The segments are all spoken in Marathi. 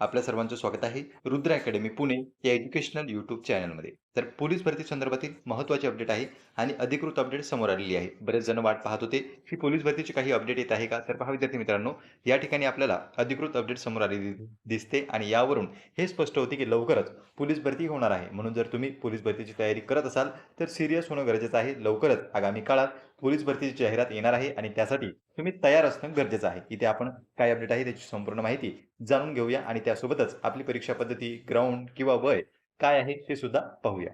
आपल्या सर्वांचं स्वागत आहे रुद्र अकॅडमी पुणे या एज्युकेशनल युट्यूब चॅनलमध्ये तर पोलीस भरती संदर्भातील महत्त्वाचे अपडेट आहे आणि अधिकृत अपडेट समोर आलेली आहे. बरेच जण वाट पाहत होते की पोलीस भरतीचे काही अपडेट येत आहे का? तर पहा विद्यार्थी मित्रांनो या ठिकाणी आपल्याला अधिकृत अपडेट समोर आलेली दिसते आणि यावरून हे स्पष्ट होते की लवकरच पोलीस भरती होणार आहे. म्हणून जर तुम्ही पोलीस भरतीची तयारी करत असाल तर सिरियस होणं गरजेचं आहे. लवकरच आगामी काळात पोलीस भरतीची जाहिरात येणार आहे आणि त्यासाठी तुम्ही तयार असणं गरजेचं आहे. इथे आपण काय अपडेट आहे त्याची संपूर्ण माहिती जाणून घेऊया आणि त्यासोबतच आपली परीक्षा पद्धती ग्राउंड किंवा वय काय आहे ते सुद्धा पाहूया.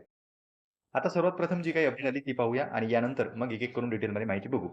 आता सर्वात प्रथम जी काही अपडेट आली ती पाहूया आणि यानंतर मग एक एक करून डिटेलमध्ये माहिती बघू.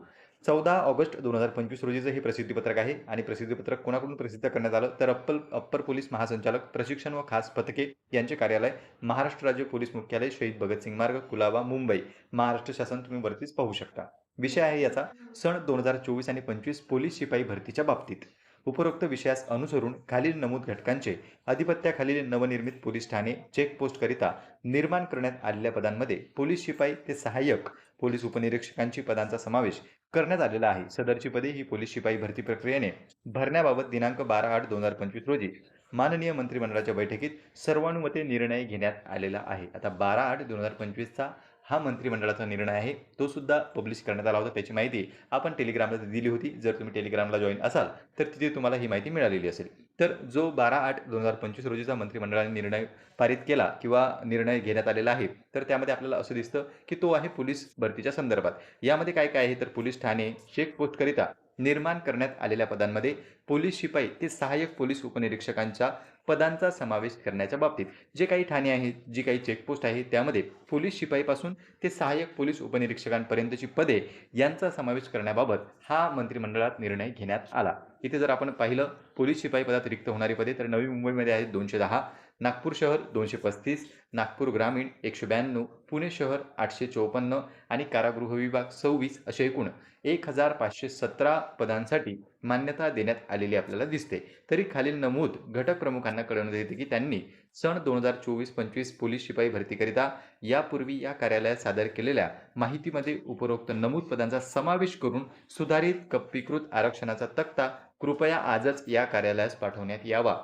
चौदा ऑगस्ट दोन हजार पंचवीस रोजीचं हे प्रसिद्धीपत्रक आहे आणि प्रसिद्धीपत्रक कोणाकडून प्रसिद्ध करण्यात आलं? तर अप्पल अप्पर पोलीस महासंचालक प्रशिक्षण व खास पथके यांचे कार्यालय महाराष्ट्र राज्य पोलीस मुख्यालय शहीद भगतसिंग मार्ग कुलाबा मुंबई. महाराष्ट्र शासन तुम्ही वरतीच पाहू शकता. विषय आहे याचा. सण दोन हजार चोवीस आणि पंचवीस पोलीस शिपाई भरतीच्या बाबतीत. उपरोक्त विषयास अनुसरून खालील नमूद घटकांचे अधिपत्याखालील नवनिर्मित पोलीस ठाणे चेकपोस्टकरिता निर्माण करण्यात आलेल्या पदांमध्ये पोलीस शिपाई ते सहाय्यक पोलीस उपनिरीक्षकांची पदांचा समावेश करण्यात आलेला आहे. सदरची पदे ही पोलीस शिपाई भरती प्रक्रियेने भरण्याबाबत दिनांक बारा आठ दोन हजार पंचवीस रोजी माननीय मंत्रिमंडळाच्या बैठकीत सर्वानुमते निर्णय घेण्यात आलेला आहे. आता बारा आठ दोन हजार पंचवीसचा हा मंत्रिमंडळाचा निर्णय आहे. तो सुद्धा पब्लिश करण्यात आला होता. त्याची माहिती आपण टेलिग्रामला दिली होती. जर तुम्ही टेलिग्रामला जॉईन असाल तर तिथे तुम्हाला ही माहिती मिळालेली असेल. तर जो बारा आठ दोन हजार पंचवीस रोजीचा मंत्रिमंडळाने निर्णय पारित केला किंवा निर्णय घेण्यात आलेला आहे तर त्यामध्ये आपल्याला असं दिसतं की तो आहे पोलीस भरतीच्या संदर्भात. यामध्ये काय काय आहे? तर पोलीस ठाणे चेक पोस्टकरिता निर्माण करण्यात आलेल्या पदांमध्ये पोलीस शिपाई ते सहाय्यक पोलीस उपनिरीक्षकांच्या पदांचा समावेश करण्याच्या बाबतीत जे काही ठाणे आहेत जी काही चेकपोस्ट आहे त्यामध्ये पोलीस शिपाईपासून ते सहाय्यक पोलीस उपनिरीक्षकांपर्यंतची पदे यांचा समावेश करण्याबाबत हा मंत्रिमंडळात निर्णय घेण्यात आला. इथे जर आपण पाहिलं पोलीस शिपाई पदात रिक्त होणारी पदे तर नवी मुंबईमध्ये आहेत दोनशे दहा नागपूर शहर दोनशे पस्तीस नागपूर ग्रामीण एकशे ब्याण्णव पुणे शहर आठशे चोपन्न आणि कारागृह विभाग सव्वीस असे एकूण एक हजार पाचशे सतरा पदांसाठी मान्यता देण्यात आलेली आपल्याला दिसते. तरी खालील नमूद घटक प्रमुखांना कळवण्यात येते की त्यांनी सन दोन हजार चोवीस पंचवीस पोलीस शिपाई भरतीकरिता यापूर्वी या कार्यालयात सादर केलेल्या माहितीमध्ये उपरोक्त नमूद पदांचा समावेश करून सुधारित कप्पीकृत आरक्षणाचा तक्ता कृपया आजच या कार्यालयास पाठवण्यात यावा.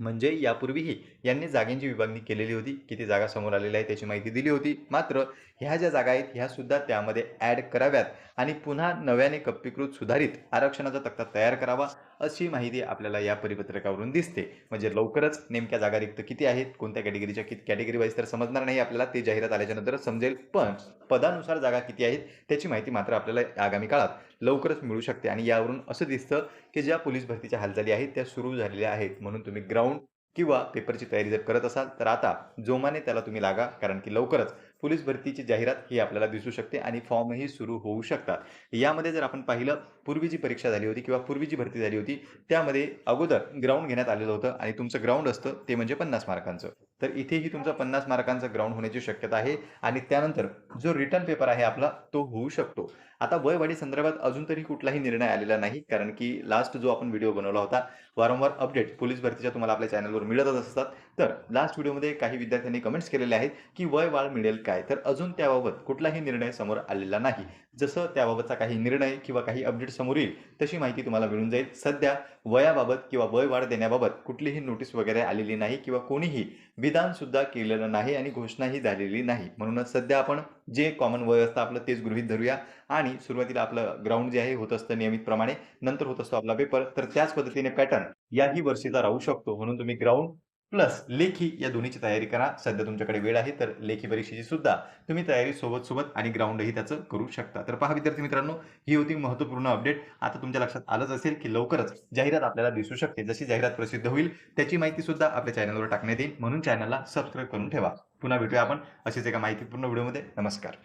म्हणजे यापूर्वीही यांनी जागेंची विभागणी केलेली होती. किती जागा समोर आलेल्या आहेत त्याची माहिती दिली होती. मात्र ह्या ज्या जागा आहेत ह्या सुद्धा त्यामध्ये ॲड कराव्यात आणि पुन्हा नव्याने कप्पीकृत सुधारित आरक्षणाचा तक्ता तयार करावा. अशी माहिती आपल्याला या परिपत्रकावरून दिसते. म्हणजे लवकरच नेमक्या जागा रिक्त किती आहेत? कोणत्या कॅटेगरीच्या किती कॅटेगरी वाईज तर समजणार नाही आपल्याला ते जाहिरात आल्याच्यानंतर समजेल. पण पदानुसार जागा किती आहेत त्याची माहिती मात्र आपल्याला आगामी काळात लवकरच मिळू शकते. आणि यावरून असं दिसतं की ज्या पोलीस भरतीच्या हालचाली आहेत त्या सुरू झालेल्या आहेत. म्हणून तुम्ही ग्राउंड किंवा पेपरची तयारी जर करत असाल तर आता जोमाने त्याला तुम्ही लागा. कारण की लवकरच पोलीस भरतीची जाहिरात ही आपल्याला दिसू शकते आणि फॉर्मही सुरू होऊ शकतात. यामध्ये जर आपण पाहिलं पूर्वी जी परीक्षा झाली होती किंवा पूर्वी जी भरती झाली होती त्यामध्ये अगोदर ग्राउंड घेण्यात आलेलं होतं आणि तुमचं ग्राउंड असतं ते म्हणजे पन्नास मार्कांचं तर इथेही तुमचा पन्नास मार्कांचा ग्राउंड होण्याची शक्यता आहे. आणि त्यानंतर जो रिटर्न पेपर आहे आपला तो होऊ शकतो. आता वयवाढी संदर्भात अजून तरी कुठलाही निर्णय आलेला नाही कारण की लास्ट जो आपण व्हिडिओ बनवला होता वारंवार अपडेट पोलीस भरतीच्या तुम्हाला आपल्या चॅनलवर मिळतच असतात. तर लास्ट व्हिडिओमध्ये काही विद्यार्थ्यांनी कमेंट्स केलेले आहेत की वय वाढ मिळेल काय? तर अजून त्याबाबत कुठलाही निर्णय समोर आलेला नाही. जसं त्याबाबतचा काही निर्णय किंवा काही अपडेट समोर येईल तशी माहिती तुम्हाला मिळून जाईल. सध्या वयाबाबत किंवा वय वाढ देण्याबाबत कुठलीही नोटीस वगैरे आलेली नाही किंवा कोणीही विधानसुद्धा केलेलं नाही आणि घोषणाही झालेली नाही. म्हणूनच सध्या आपण जे कॉमन वय असतं आपलं तेच गृहीत धरूया. आणि सुरुवातीला आपलं ग्राउंड जे आहे होत असतं नियमितप्रमाणे नंतर होत असतो आपला पेपर तर त्याच पद्धतीने पॅटर्न याही वर्षीचा राहू शकतो. म्हणून तुम्ही ग्राउंड प्लस लेखी या दोन्हीची तयारी करा. सध्या तुमच्याकडे वेळ आहे तर लेखी परीक्षेची सुद्धा तुम्ही तयारी सोबत सोबत आणि ग्राउंडही त्याचं करू शकता. तर पहा विद्यार्थी मित्रांनो ही होती महत्त्वपूर्ण अपडेट आता तुमच्या लक्षात आलंच असेल की लवकरच जाहिरात आपल्याला दिसू शकते. जशी जाहिरात प्रसिद्ध होईल त्याची माहिती सुद्धा आपल्या चॅनलवर टाकण्यात येईल. म्हणून चॅनलला सबस्क्राईब करून ठेवा. पुन्हा भेटूया आपण अशीच एका माहितीपूर्ण व्हिडिओमध्ये नमस्कार.